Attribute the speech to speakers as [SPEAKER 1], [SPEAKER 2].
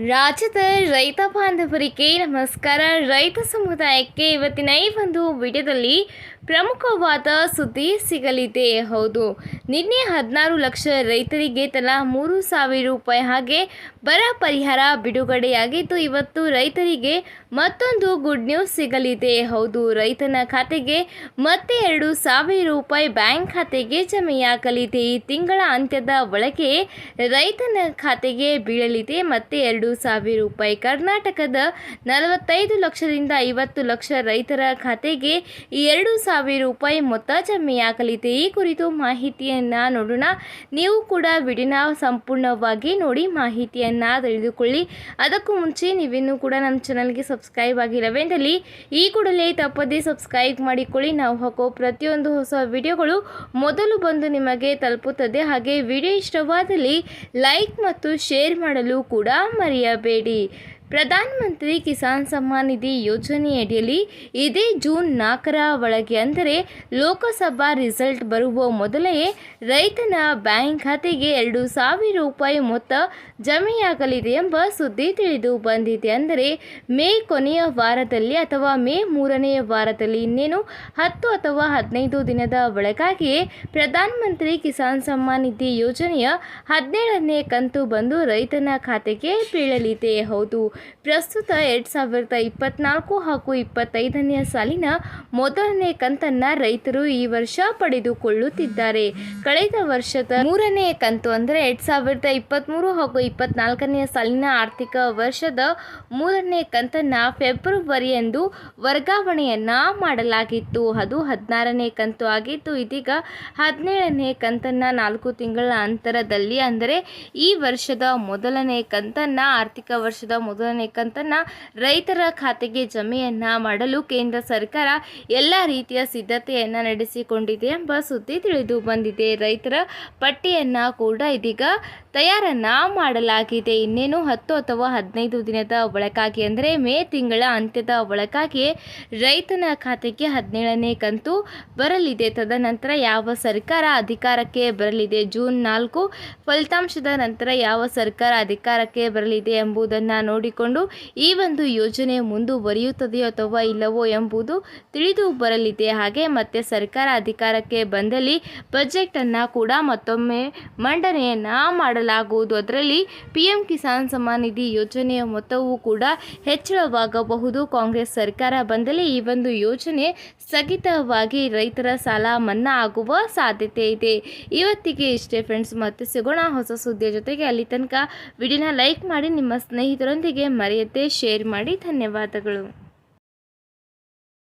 [SPEAKER 1] ರಾಜ್ಯದ ರೈತ ಬಾಂಧವರಿಗೆ ನಮಸ್ಕಾರ. ರೈತ ಸಮುದಾಯಕ್ಕೆ ಇವತ್ತಿನ ಈ ಒಂದು ವಿಡಿಯೋದಲ್ಲಿ ಪ್ರಮುಖವಾದ ಸುದ್ದಿ ಸಿಗಲಿದೆ. ಹೌದು, ನಿನ್ನೆ ಹದಿನಾರು ಲಕ್ಷ ರೈತರಿಗೆ ತಲಾ ಮೂರು ಸಾವಿರ ರೂಪಾಯಿ ಹಾಗೆ ಬರ ಪರಿಹಾರ ಬಿಡುಗಡೆಯಾಗಿದ್ದು, ಇವತ್ತು ರೈತರಿಗೆ ಮತ್ತೊಂದು ಗುಡ್ ನ್ಯೂಸ್ ಸಿಗಲಿದೆ. ಹೌದು, ರೈತನ ಖಾತೆಗೆ ಮತ್ತೆ ಎರಡು ಸಾವಿರ ರೂಪಾಯಿ ಬ್ಯಾಂಕ್ ಖಾತೆಗೆ ಜಮೆಯಾಗಲಿದೆ. ಈ ತಿಂಗಳ ಅಂತ್ಯದ ಒಳಗೆ ರೈತನ ಖಾತೆಗೆ ಬೀಳಲಿದೆ. ಮತ್ತೆ ಎರಡು ಸಾವಿರ ರೂಪಾಯಿ. ಕರ್ನಾಟಕದ ನಲವತ್ತೈದು ಲಕ್ಷದಿಂದ ಐವತ್ತು ಲಕ್ಷ ರೈತರ ಖಾತೆಗೆ ಎರಡು ಸಾವಿರ ರೂಪಾಯಿ ಮೊತ್ತ ಜಮೆಯಾಗಲಿದೆ ಈ ಕುರಿತು ಮಾಹಿತಿಯನ್ನು ನೋಡೋಣ. ನೀವು ಕೂಡ ವಿಡಿನ ಸಂಪೂರ್ಣವಾಗಿ ನೋಡಿ ಮಾಹಿತಿಯನ್ನು ತಿಳಿದುಕೊಳ್ಳಿ. ಅದಕ್ಕೂ ಮುಂಚೆ ನೀವಿನ್ನೂ ಕೂಡ ನಮ್ಮ ಚಾನಲ್ಗೆ ಸಬ್ಸ್ಕ್ರೈಬ್ ಆಗಿಲ್ಲವೆಂದಲ್ಲಿ ಈ ಕೂಡಲೇ ತಪ್ಪದೇ ಸಬ್ಸ್ಕ್ರೈಬ್ ಮಾಡಿಕೊಳ್ಳಿ. ನಾವು ಹಾಕೋ ಪ್ರತಿಯೊಂದು ಹೊಸ ವಿಡಿಯೋಗಳು ಮೊದಲು ಬಂದು ನಿಮಗೆ ತಲುಪುತ್ತದೆ. ಹಾಗೆ ವಿಡಿಯೋ ಇಷ್ಟವಾದಲ್ಲಿ ಲೈಕ್ ಮತ್ತು ಶೇರ್ ಮಾಡಲು ಕೂಡ हमारी यह ಪ್ರಧಾನಮಂತ್ರಿ ಕಿಸಾನ್ ಸಮ್ಮಾನ್ ನಿಧಿ ಯೋಜನೆಯಡಿಯಲ್ಲಿ ಇದೇ ಜೂನ್ ನಾಲ್ಕರ ಒಳಗೆ ಅಂದರೆ ಲೋಕಸಭಾ ರಿಸಲ್ಟ್ ಬರುವ ಮೊದಲೇ ರೈತನ ಬ್ಯಾಂಕ್ ಖಾತೆಗೆ ಎರಡು ಸಾವಿರ ರೂಪಾಯಿ ಮೊತ್ತ ಜಮೆಯಾಗಲಿದೆ ಎಂಬ ಸುದ್ದಿ ತಿಳಿದು ಬಂದಿದೆ. ಅಂದರೆ ಮೇ ಕೊನೆಯ ವಾರದಲ್ಲಿ ಅಥವಾ ಮೇ ಮೂರನೆಯ ವಾರದಲ್ಲಿ ಇನ್ನೇನು ಹತ್ತು ಅಥವಾ ಹದಿನೈದು ದಿನದ ಒಳಗಾಗಿಯೇ ಪ್ರಧಾನಮಂತ್ರಿ ಕಿಸಾನ್ ಸಮ್ಮಾನ್ ನಿಧಿ ಯೋಜನೆಯ ಹದಿನೇಳನೇ ಕಂತು ಬಂದು ರೈತನ ಖಾತೆಗೆ ಬೀಳಲಿದೆ. ಹೌದು ಪ್ರಸ್ತುತ ಎರಡು ಸಾವಿರದ ಇಪ್ಪತ್ನಾಲ್ಕು ಹಾಗೂ ಇಪ್ಪತ್ತೈದನೆಯ ಸಾಲಿನ ಮೊದಲನೇ ಕಂತನ್ನ ರೈತರು ಈ ವರ್ಷ ಪಡೆದುಕೊಳ್ಳುತ್ತಿದ್ದಾರೆ. ಕಳೆದ ವರ್ಷದ ಮೂರನೇ ಕಂತು ಅಂದರೆ ಎರಡು ಸಾವಿರದ ಇಪ್ಪತ್ತ್ಮೂರು ಹಾಗೂ ಇಪ್ಪತ್ನಾಲ್ಕನೆಯ ಸಾಲಿನ ಆರ್ಥಿಕ ವರ್ಷದ ಮೂರನೇ ಕಂತನ್ನ ಫೆಬ್ರವರಿಯಂದು ವರ್ಗಾವಣೆಯನ್ನ ಮಾಡಲಾಗಿತ್ತು. ಅದು ಹದಿನಾರನೇ ಕಂತು ಆಗಿತ್ತು ಇದೀಗ ಹದಿನೇಳನೇ ಕಂತನ್ನ ನಾಲ್ಕು ತಿಂಗಳ ಅಂತರದಲ್ಲಿ. ಅಂದರೆ ಈ ವರ್ಷದ ಮೊದಲನೇ ಕಂತನ್ನು ಆರ್ಥಿಕ ವರ್ಷದ ಮೊದಲನೇ ಕಂತನ್ನ ರೈತರ ಖಾತೆಗೆ ಜಮೆಯನ್ನು ಮಾಡಲು ಕೇಂದ್ರ ಸರ್ಕಾರ ಎಲ್ಲ ರೀತಿಯ ಸಿದ್ಧತೆಯನ್ನು ನಡೆಸಿಕೊಂಡಿದೆ ಎಂಬ ಸುದ್ದಿ ತಿಳಿದು ಬಂದಿದೆ. ರೈತರ ಪಟ್ಟಿಯನ್ನು ಕೂಡ ಇದೀಗ ತಯಾರನ್ನ ಮಾಡಲಾಗಿದೆ. ಇನ್ನೇನು ಹತ್ತು ಅಥವಾ ಹದಿನೈದು ದಿನದ ಒಳಗಾಗಿ ಅಂದರೆ ಮೇ ತಿಂಗಳ ಅಂತ್ಯದ ಒಳಗಾಗಿ ರೈತನ ಖಾತೆಗೆ ಹದಿನೇಳನೇ ಕಂತು ಬರಲಿದೆ. ತದನಂತರ ಯಾವ ಸರ್ಕಾರ ಅಧಿಕಾರಕ್ಕೆ ಬರಲಿದೆ? ಜೂನ್ ನಾಲ್ಕು ಫಲಿತಾಂಶದ ನಂತರ ಯಾವ ಸರ್ಕಾರ ಅಧಿಕಾರಕ್ಕೆ ಬರಲಿದೆ ಎಂಬುದನ್ನು ನೋಡಿಕೊಂಡು ಈ ಒಂದು ಯೋಜನೆ ಮುಂದುವರಿಯುತ್ತದೆಯೋ ಅಥವಾ ಇಲ್ಲವೋ ಎಂಬುದು ತಿಳಿದು ಬರಲಿದೆ. ಹಾಗೆ ಮತ್ತೆ ಸರ್ಕಾರ ಅಧಿಕಾರಕ್ಕೆ ಬಂದಲ್ಲಿ ಬಜೆಟ್ ಅನ್ನ ಕೂಡ ಮತ್ತೊಮ್ಮೆ ಮಂಡನೆಯನ್ನ ಮಾಡಲಾಗುವುದು. ಅದರಲ್ಲಿ ಪಿಎಂ ಕಿಸಾನ್ ಸಮ್ಮಾನ್ ನಿಧಿ ಯೋಜನೆಯ ಮೊತ್ತವೂ ಕೂಡ ಹೆಚ್ಚಳವಾಗಬಹುದು. ಕಾಂಗ್ರೆಸ್ ಸರ್ಕಾರ ಬಂದಲ್ಲಿ ಈ ಒಂದು ಯೋಜನೆ ಸ್ಥಗಿತವಾಗಿ ರೈತರ ಸಾಲ ಮನ್ನಾ ಆಗುವ ಸಾಧ್ಯತೆ ಇದೆ. ಇವತ್ತಿಗೆ ಇಷ್ಟೇ ಫ್ರೆಂಡ್ಸ್ ಮತ್ತೆ ಸಿಗೋಣ ಹೊಸ ಸುದ್ದಿಯ ಜೊತೆಗೆ. ಅಲ್ಲಿ ತನಕ ವಿಡಿಯೋನ ಲೈಕ್ ಮಾಡಿ, ನಿಮ್ಮ ಸ್ನೇಹಿತರೊಂದಿಗೆ ಮರೆಯದೆ ಶೇರ್ ಮಾಡಿ ಧನ್ಯವಾದಗಳು.